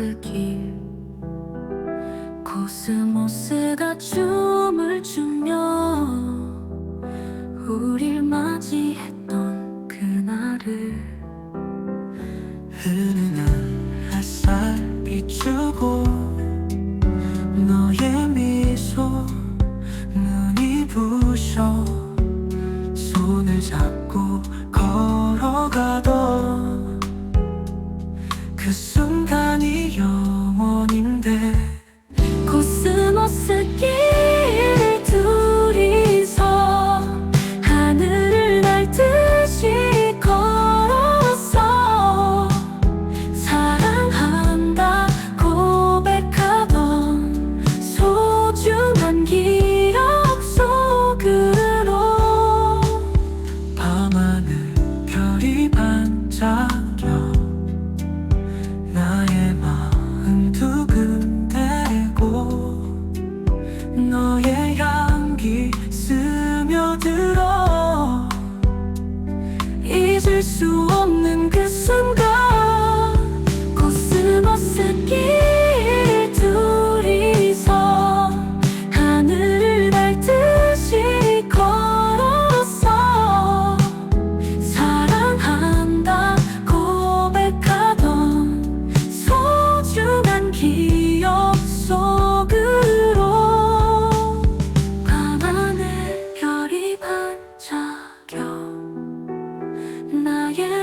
그 길. 코스모스가 춤을 추며 우릴 맞이했던 그날을 흐르는 햇살 비추고 너의 미소 눈이 부셔 손을 잡고 걸어가던 그 순간이 영원인데 수 없는 그 순간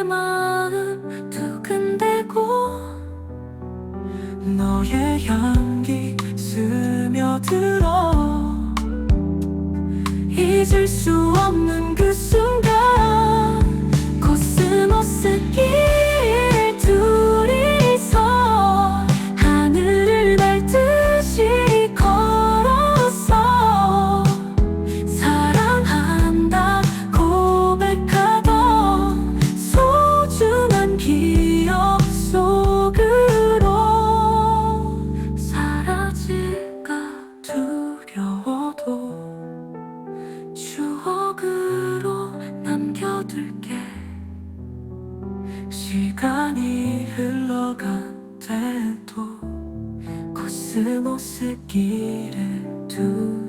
마음 두근대고 너의 향기 스며들어 잊을 수 없는 그 순간 남겨둘게. 시간이 흘러간 때도 코스모스 길에 두